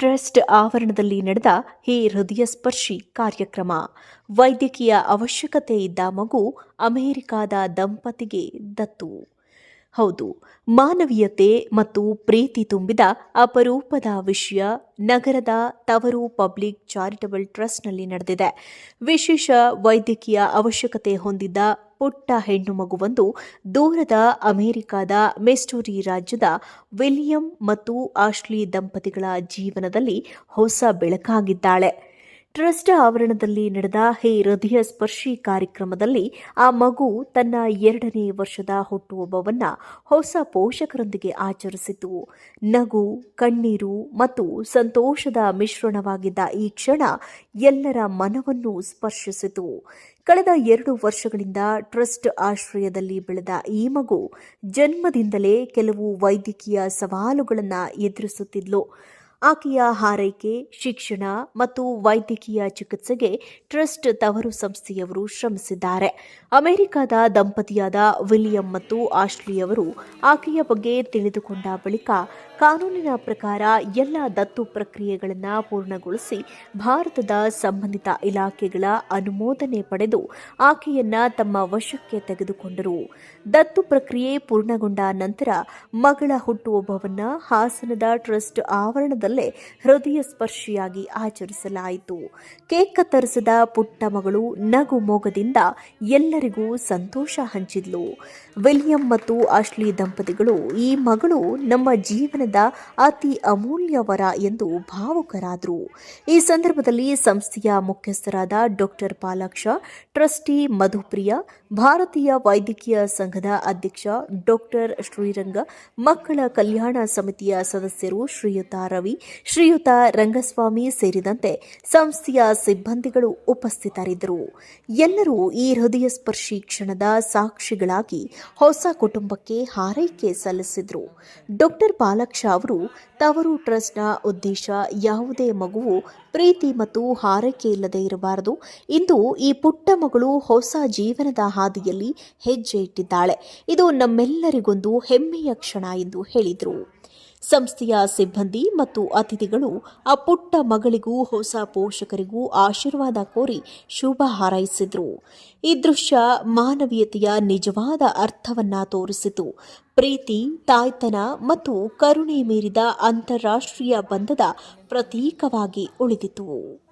Trust ಆವರಣದಲ್ಲಿ ನಡೆದ ಈ ಹೃದಯಸ್ಪರ್ಶಿ ಕಾರ್ಯಕ್ರಮ. ವೈದ್ಯಕೀಯ ಅವಶ್ಯಕತೆ ಇದ್ದ ಮಗು ಅಮೆರಿಕಾದ ದಂಪತಿಗೆ ದತ್ತು. ಹೌದು, ಮಾನವೀಯತೆ ಮತ್ತು ಪ್ರೀತಿ ತುಂಬಿದ ಅಪರೂಪದ ವಿಷಯ ನಗರದ ತವರು ಪಬ್ಲಿಕ್ ಚಾರಿಟಬಲ್ ಟ್ರಸ್ಟ್ನಲ್ಲಿ ನಡೆದಿದೆ. ವಿಶೇಷ ವೈದ್ಯಕೀಯ ಅವಶ್ಯಕತೆ ಹೊಂದಿದ್ದ ಪುಟ್ಟ ಹೆಣ್ಣು ಮಗುವೊಂದು ದೂರದ ಅಮೆರಿಕಾದ ಮೆಸ್ಟೂರಿ ರಾಜ್ಯದ ವಿಲಿಯಂ ಮತ್ತು ಆಶ್ಲಿ ದಂಪತಿಗಳ ಜೀವನದಲ್ಲಿ ಹೊಸ ಬೆಳಕಾಗಿದ್ದಾಳೆ. ಟ್ರಸ್ಟ್ ಆವರಣದಲ್ಲಿ ನಡೆದ ಹೇ ಹೃದಯ ಸ್ಪರ್ಶಿ ಕಾರ್ಯಕ್ರಮದಲ್ಲಿ ಆ ಮಗು ತನ್ನ ಎರಡನೇ ವರ್ಷದ ಹುಟ್ಟುಹಬ್ಬವನ್ನ ಹೊಸ ಪೋಷಕರೊಂದಿಗೆ ಆಚರಿಸಿತು. ನಗು, ಕಣ್ಣೀರು ಮತ್ತು ಸಂತೋಷದ ಮಿಶ್ರಣವಾಗಿದ್ದ ಈ ಕ್ಷಣ ಎಲ್ಲರ ಮನವನ್ನು ಸ್ಪರ್ಶಿಸಿತು. ಕಳೆದ ಎರಡು ವರ್ಷಗಳಿಂದ ಟ್ರಸ್ಟ್ ಆಶ್ರಯದಲ್ಲಿ ಬೆಳೆದ ಈ ಮಗು ಜನ್ಮದಿಂದಲೇ ಕೆಲವು ವೈದ್ಯಕೀಯ ಸವಾಲುಗಳನ್ನು ಎದುರಿಸುತ್ತಿದ್ಲು. ಆಕೆಯ ಹಾರೈಕೆ, ಶಿಕ್ಷಣ ಮತ್ತು ವೈದ್ಯಕೀಯ ಚಿಕಿತ್ಸೆಗೆ ಟ್ರಸ್ಟ್ ತವರು ಸಂಸ್ಥೆಯವರು ಶ್ರಮಿಸಿದ್ದಾರೆ. ಅಮೆರಿಕದ ದಂಪತಿಯಾದ ವಿಲಿಯಂ ಮತ್ತು ಆಶ್ಲಿಯವರು ಆಕೆಯ ಬಗ್ಗೆ ತಿಳಿದುಕೊಂಡ ಬಳಿಕ ಕಾನೂನಿನ ಪ್ರಕಾರ ಎಲ್ಲ ದತ್ತು ಪ್ರಕ್ರಿಯೆಗಳನ್ನು ಪೂರ್ಣಗೊಳಿಸಿ ಭಾರತದ ಸಂಬಂಧಿತ ಇಲಾಖೆಗಳ ಅನುಮೋದನೆ ಪಡೆದು ಆಕೆಯನ್ನ ತಮ್ಮ ವಶಕ್ಕೆ ತೆಗೆದುಕೊಂಡರು. ದತ್ತು ಪ್ರಕ್ರಿಯೆ ಪೂರ್ಣಗೊಂಡ ನಂತರ ಮಗಳ ಹುಟ್ಟುಹಬ್ಬವನ್ನ ಹಾಸನದ ಟ್ರಸ್ಟ್ ಆವರಣದಲ್ಲೇ ಹೃದಯ ಸ್ಪರ್ಶಿಯಾಗಿ ಆಚರಿಸಲಾಯಿತು. ಕೇಕ್ ಕತ್ತರಿಸಿದ ಪುಟ್ಟ ಮಗಳು ನಗು ಮೋಗದಿಂದ ಎಲ್ಲರಿಗೂ ಸಂತೋಷ ಹಂಚಿದ್ಲು. ವಿಲಿಯಂ ಮತ್ತು ಆಶ್ಲಿ ದಂಪತಿಗಳು ಈ ಮಗಳು ನಮ್ಮ ಜೀವನದ ಅತಿ ಅಮೂಲ್ಯ ವರ ಎಂದು ಭಾವುಕರಾದರು. ಈ ಸಂದರ್ಭದಲ್ಲಿ ಸಂಸ್ಥೆಯ ಮುಖ್ಯಸ್ಥರಾದ ಡಾಕ್ಟರ್ ಪಾಲಾಕ್ಷ, ಟ್ರಸ್ಟಿ ಮಧುಪ್ರಿಯ, ಭಾರತೀಯ ವೈದ್ಯಕೀಯ ಸಂಘದ ಅಧ್ಯಕ್ಷ ಡಾಕ್ಟರ್ ಶ್ರೀರಂಗ, ಮಕ್ಕಳ ಕಲ್ಯಾಣ ಸಮಿತಿಯ ಸದಸ್ಯರು ಶ್ರೀಯುತ ರವಿ ಶ್ರೀಯುತ ರಂಗಸ್ವಾಮಿ ಸೇರಿದಂತೆ ಸಂಸ್ಥೆಯ ಸಿಬ್ಬಂದಿಗಳು ಉಪಸ್ಥಿತರಿದ್ದರು. ಎಲ್ಲರೂ ಈ ಹೃದಯ ಸ್ಪರ್ಶಿ ಕ್ಷಣದ ಸಾಕ್ಷಿಗಳಾಗಿ ಹೊಸ ಕುಟುಂಬಕ್ಕೆ ಹಾರೈಕೆ ಸಲ್ಲಿಸಿದರು. ಡಾಕ್ಟರ್ ಪಾಲಕ್ಷ ಅವರು, ತವರು ಟ್ರಸ್ಟ್ನ ಉದ್ದೇಶ ಯಾವುದೇ ಮಗುವು ಪ್ರೀತಿ ಮತ್ತು ಹಾರೈಕೆ ಇಲ್ಲದೆ ಇರಬಾರದು. ಇಂದು ಈ ಪುಟ್ಟ ಮಗಳು ಹೊಸ ಜೀವನದ ಹಾದಿಯಲ್ಲಿ ಹೆಜ್ಜೆ ಇಟ್ಟಿದ್ದಾಳೆ. ಇದು ನಮ್ಮೆಲ್ಲರಿಗೊಂದು ಹೆಮ್ಮೆಯ ಕ್ಷಣ ಎಂದು ಹೇಳಿದರು. ಸಂಸ್ಥೆಯ ಸಿಬ್ಬಂದಿ ಮತ್ತು ಅತಿಥಿಗಳು ಆ ಪುಟ್ಟ ಮಗಳಿಗೂ ಹೊಸ ಪೋಷಕರಿಗೂ ಆಶೀರ್ವಾದ ಕೋರಿ ಶುಭ ಹಾರೈಸಿದ್ರು. ಈ ದೃಶ್ಯ ಮಾನವೀಯತೆಯ ನಿಜವಾದ ಅರ್ಥವನ್ನ ತೋರಿಸಿತು. ಪ್ರೀತಿ, ತಾಯ್ತನ ಮತ್ತು ಕರುಣೆ ಮೀರಿದ ಅಂತಾರಾಷ್ಟ್ರೀಯ ಬಂಧದ ಪ್ರತೀಕವಾಗಿ ಉಳಿದಿತು.